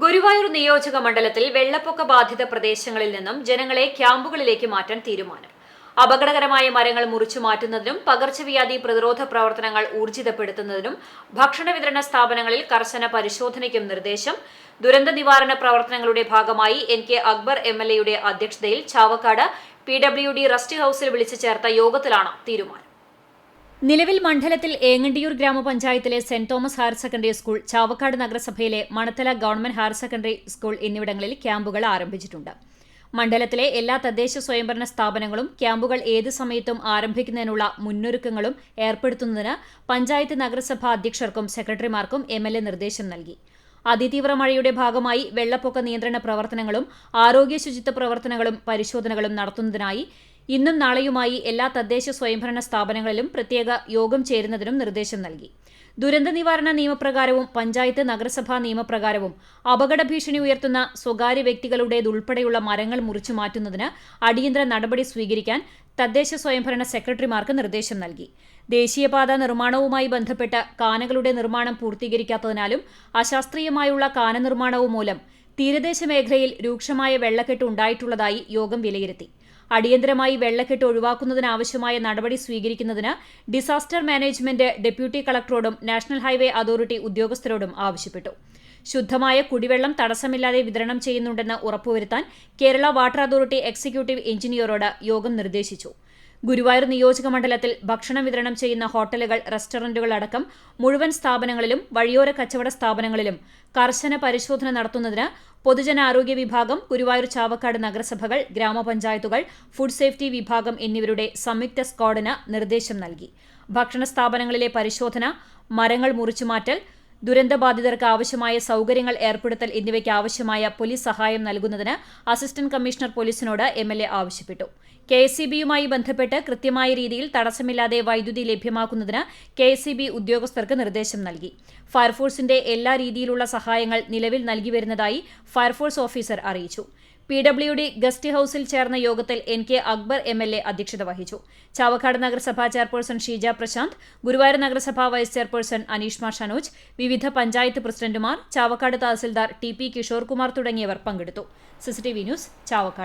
ഗുരുവായൂർ നിയോജക മണ്ഡലത്തിൽ വെള്ളപ്പൊക്ക ബാധിത പ്രദേശങ്ങളിൽ നിന്നും ജനങ്ങളെ ക്യാമ്പുകളിലേക്ക് മാറ്റാൻ തീരുമാനം. അപകടകരമായ മരങ്ങൾ മുറിച്ചു മാറ്റുന്നതിനും പകർച്ചവ്യാധി പ്രതിരോധ പ്രവർത്തനങ്ങൾ ഊർജിതപ്പെടുത്തുന്നതിനും ഭക്ഷണ വിതരണ സ്ഥാപനങ്ങളിൽ കർശന പരിശോധനയ്ക്കും നിർദ്ദേശം. ദുരന്ത നിവാരണ പ്രവർത്തനങ്ങളുടെ ഭാഗമായി N K Akbar M L എയുടെ അധ്യക്ഷതയിൽ Chavakkad P W D rest ഹൌസിൽ വിളിച്ചു ചേർത്ത യോഗത്തിലാണ് തീരുമാനം. നിലവിൽ മണ്ഡലത്തിൽ ഏങ്ങണ്ടിയൂർ ഗ്രാമപഞ്ചായത്തിലെ saint Thomas higher secondary school Chavakkad നഗരസഭയിലെ Manathala government higher secondary school എന്നിവിടങ്ങളിൽ ക്യാമ്പുകൾ ആരംഭിച്ചിട്ടുണ്ട്. മണ്ഡലത്തിലെ എല്ലാ തദ്ദേശ സ്വയംഭരണ സ്ഥാപനങ്ങളും ക്യാമ്പുകൾ ഏത് സമയത്തും ആരംഭിക്കുന്നതിനുള്ള മുന്നൊരുക്കങ്ങളും ഏർപ്പെടുത്തുന്നതിന് പഞ്ചായത്ത് നഗരസഭാ അധ്യക്ഷർക്കും സെക്രട്ടറിമാർക്കും എം നിർദ്ദേശം നൽകി. അതിതീവ്ര മഴയുടെ ഭാഗമായി വെള്ളപ്പൊക്ക നിയന്ത്രണ പ്രവർത്തനങ്ങളും ആരോഗ്യ ശുചിത്വ പ്രവർത്തനങ്ങളും പരിശോധനകളും നടത്തുന്നതിനായി ഇന്നും നാളെയുമായി എല്ലാ തദ്ദേശ സ്വയംഭരണ സ്ഥാപനങ്ങളിലും പ്രത്യേക യോഗം ചേരുന്നതിനും നിർദ്ദേശം നൽകി. ദുരന്ത നിവാരണ നിയമപ്രകാരവും പഞ്ചായത്ത് നഗരസഭാ നിയമപ്രകാരവും അപകട ഭീഷണി ഉയർത്തുന്ന സ്വകാര്യ വ്യക്തികളുടേതുൾപ്പെടെയുള്ള മരങ്ങൾ മുറിച്ചു മാറ്റുന്നതിന് അടിയന്തര നടപടി സ്വീകരിക്കാൻ തദ്ദേശ സ്വയംഭരണ സെക്രട്ടറിമാർക്ക് നിർദ്ദേശം നൽകി. ദേശീയപാത നിർമ്മാണവുമായി ബന്ധപ്പെട്ട് കാനകളുടെ നിർമ്മാണം പൂർത്തീകരിക്കാത്തതിനാലും അശാസ്ത്രീയമായുള്ള കാന നിർമ്മാണവും മൂലം തീരദേശ മേഖലയിൽ രൂക്ഷമായ വെള്ളക്കെട്ട് ഉണ്ടായിട്ടുള്ളതായി യോഗം വിലയിരുത്തി. അടിയന്തരമായി വെള്ളക്കെട്ട് ഒഴിവാക്കുന്നതിനാവശ്യമായ നടപടി സ്വീകരിക്കുന്നതിന് ഡിസാസ്റ്റർ മാനേജ്മെന്റ് ഡെപ്യൂട്ടി കളക്ടറോടും നാഷണൽ ഹൈവേ അതോറിറ്റി ഉദ്യോഗസ്ഥരോടും ആവശ്യപ്പെട്ടു. ശുദ്ധമായ കുടിവെള്ളം തടസ്സമില്ലാതെ വിതരണം ചെയ്യുന്നുണ്ടെന്ന് ഉറപ്പുവരുത്താൻ കേരള വാട്ടർ അതോറിറ്റി എക്സിക്യൂട്ടീവ് എഞ്ചിനീയറോട് യോഗം നിർദ്ദേശിച്ചു. ഗുരുവായൂർ നിയോജക മണ്ഡലത്തിൽ ഭക്ഷണം വിതരണം ചെയ്യുന്ന ഹോട്ടലുകൾ റെസ്റ്റോറന്റുകൾ അടക്കം മുഴുവൻ സ്ഥാപനങ്ങളിലും വഴിയോര കച്ചവട സ്ഥാപനങ്ങളിലും കർശന പരിശോധന നടത്തുന്നതിന് പൊതുജനാരോഗ്യ വിഭാഗം ഗുരുവായൂർ ചാവക്കാട് നഗരസഭകൾ ഗ്രാമപഞ്ചായത്തുകൾ ഫുഡ് സേഫ്റ്റി വിഭാഗം എന്നിവരുടെ സംയുക്ത സ്ക്വാഡിന് നിർദ്ദേശം നൽകി. ഭക്ഷണ സ്ഥാപനങ്ങളിലെ പരിശോധന മരങ്ങൾ മുറിച്ചുമാറ്റൽ ദുരന്തബാധിതർക്ക് ആവശ്യമായ സൗകര്യങ്ങൾ ഏർപ്പെടുത്തൽ എന്നിവയ്ക്ക് ആവശ്യമായ പോലീസ് സഹായം നൽകുന്നതിന് അസിസ്റ്റന്റ് കമ്മീഷണർ പോലീസിനോട് എം ആവശ്യപ്പെട്ടു. കെ എസ് സി ബിയുമായി ബന്ധപ്പെട്ട് കൃത്യമായ രീതിയിൽ തടസ്സമില്ലാതെ വൈദ്യുതി ലഭ്യമാക്കുന്നതിന് കെ എസ് സി ബി ഉദ്യോഗസ്ഥർക്ക് നിർദ്ദേശം നൽകി. ഫയർഫോഴ്സിന്റെ എല്ലാ രീതിയിലുള്ള സഹായങ്ങൾ നിലവിൽ നൽകി വരുന്നതായി ഫയർഫോഴ്സ് ഓഫീസർ അറിയിച്ചു. പി ഡബ്ല്യു ഡി ഗസ്റ്റ് ഹൌസിൽ ചേർന്ന യോഗത്തിൽ N K Akbar M L A അധ്യക്ഷത വഹിച്ചു. ചാവക്കാട് നഗരസഭാ ചെയർപേഴ്സൺ ഷീജ പ്രശാന്ത് ഗുരുവായൂർ നഗരസഭാ വൈസ് ചെയർപേഴ്സൺ അനീഷ്മ ഷനോജ് വിവിധ പഞ്ചായത്ത് പ്രസിഡന്റുമാർ ചാവക്കാട് തഹസിൽദാർ ടി പി കിഷോർ കുമാർ തുടങ്ങിയവർ പങ്കെടുത്തു. CCTV news Chavakkad.